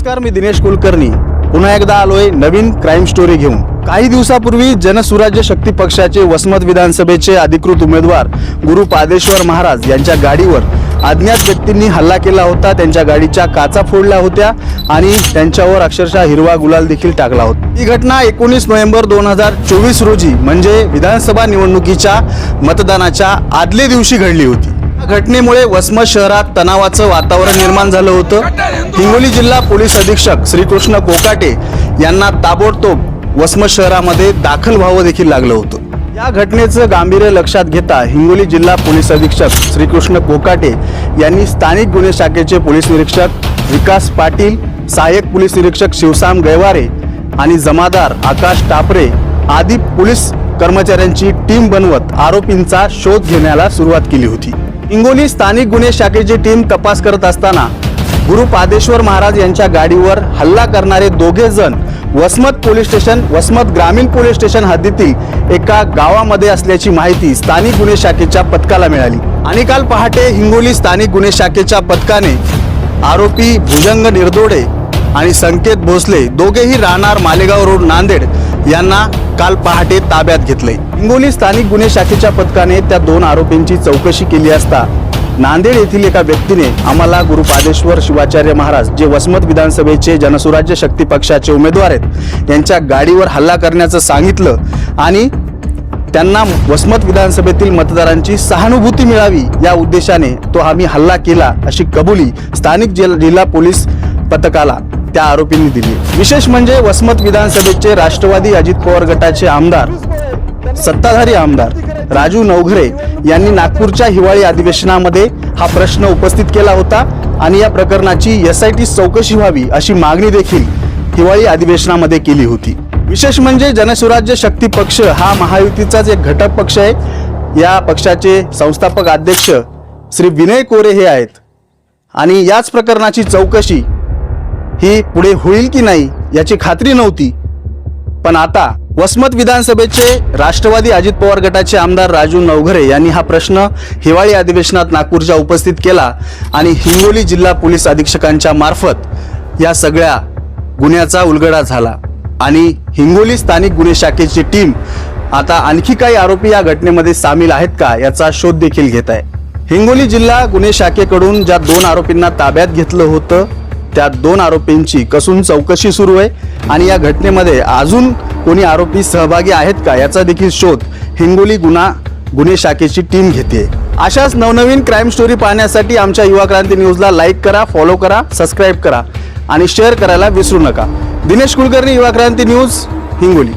नमस्कार मी दिनेश कुलकर्णी. पुन्हा एकदा आलोय नवीन क्राईम स्टोरी घेऊन. काही दिवसापूर्वी जनसुराज्य शक्ती पक्षाचे वसमत विधानसभेचे अधिकृत उमेदवार गुरु पादेश्वर महाराज यांच्या गाडीवर अज्ञात व्यक्तींनी हल्ला केला होता. त्यांच्या गाडीच्या काचा फोडल्या होत्या आणि त्यांच्यावर अक्षरशः हिरवा गुलाल देखील टाकला होता. ही घटना एकोणीस नोव्हेंबर दोन हजार चोवीस रोजी म्हणजे विधानसभा निवडणुकीच्या मतदानाच्या आदल्या दिवशी घडली होती. घटनेमुळे वसमत शहरात तणावाचं वातावरण निर्माण झालं होतं. हिंगोली जिल्हा पोलीस अधीक्षक श्रीकृष्ण कोकाटे यांना ताबडतोब वसमत शहरामध्ये दाखल व्हावं देखील लागलं होतं. या घटनेचं गांभीर्य लक्षात घेता हिंगोली जिल्हा पोलीस अधीक्षक श्रीकृष्ण कोकाटे यांनी स्थानिक गुन्हे शाखेचे पोलीस निरीक्षक विकास पाटील सहाय्यक पोलीस निरीक्षक शिवसाम गैवारे आणि जमादार आकाश टापरे आदी पोलीस कर्मचाऱ्यांची टीम बनवत आरोपींचा शोध घेण्याला सुरुवात केली होती. हिंगोली स्थानिक गुन्हे शाखेची टीम तपास करत असताना गुरु पादेश्वर महाराज यांच्या गाडीवर हल्ला करणारे दोघे जण वसमत पोलीस स्टेशन वसमत ग्रामीण पोलीस स्टेशन हद्दीतील एका गावामध्ये असल्याची माहिती स्थानिक गुन्हे शाखेच्या पथकाला मिळाली. आणि काल पहाटे हिंगोली स्थानिक गुन्हे शाखेच्या पथकाने आरोपी भुजंग निर्दोडे आणि संकेत भोसले दोघेही राहणार मालेगाव रोड नांदेड यांना काल पहाटे ताब्यात घेतले. हिंगोली स्थानिक गुन्हे शाखेच्या पथकाने त्या दोन आरोपींची चौकशी केली असता नांदेड येथील एका व्यक्तीने आम्हाला गुरुपादेश्वर शिवाचार्य महाराज जे वसमत विधानसभेचे जनसुराज्य शक्ती पक्षाचे उमेदवार आहेत यांच्या गाडीवर हल्ला करण्याचं सांगितलं आणि त्यांना वसमत विधानसभेतील मतदारांची सहानुभूती मिळावी या उद्देशाने तो आम्ही हल्ला केला अशी कबुली स्थानिक जिल्हा पोलीस पथकाला त्या आरोपींनी दिली. विशेष म्हणजे वसमत विधानसभेचे राष्ट्रवादी अजित पवार गटाचे आमदार सत्ताधारी आमदार राजू नवघरे यांनी नागपूरच्या हिवाळी अधिवेशनामध्ये हा प्रश्न उपस्थित केला होता आणि या प्रकरणाची एस आय टी चौकशी व्हावी अशी मागणी देखील हिवाळी अधिवेशनामध्ये केली होती. विशेष म्हणजे जनसुराज्य शक्ती पक्ष हा महायुतीचाच एक घटक पक्ष आहे. या पक्षाचे संस्थापक अध्यक्ष श्री विनय कोरे हे आहेत. आणि याच प्रकरणाची चौकशी ही पुढे होईल की नाही याची खात्री नव्हती. पण आता वसमत विधानसभेचे राष्ट्रवादी अजित पवार गटाचे आमदार राजू नवघरे यांनी हा प्रश्न हिवाळी अधिवेशनात नागपूरच्या उपस्थित केला आणि हिंगोली जिल्हा पोलीस अधीक्षकांच्या मार्फत या सगळ्या गुन्ह्याचा उलगडा झाला. आणि हिंगोली स्थानिक गुन्हे शाखेची टीम आता आणखी काही आरोपी या घटनेमध्ये सामील आहेत का याचा शोध देखील घेत आहे. हिंगोली जिल्हा गुन्हे शाखेकडून ज्या दोन आरोपींना ताब्यात घेतलं होतं त्या दोन आरोपींची कसून चौकशी सुरू आहे आणि या घटनेमध्ये अजून कोणी आरोपी सहभागी आहेत का याचा देखील शोध हिंगोली गुन्हा गुन्हे शाखेची टीम घेते. अशाच नवनवीन क्राईम स्टोरी पाहण्यासाठी आमच्या युवा क्रांती न्यूजला लाईक करा फॉलो करा सबस्क्राईब करा आणि शेअर करायला विसरू नका. दिनेश कुलकर्णी युवा क्रांती न्यूज हिंगोली.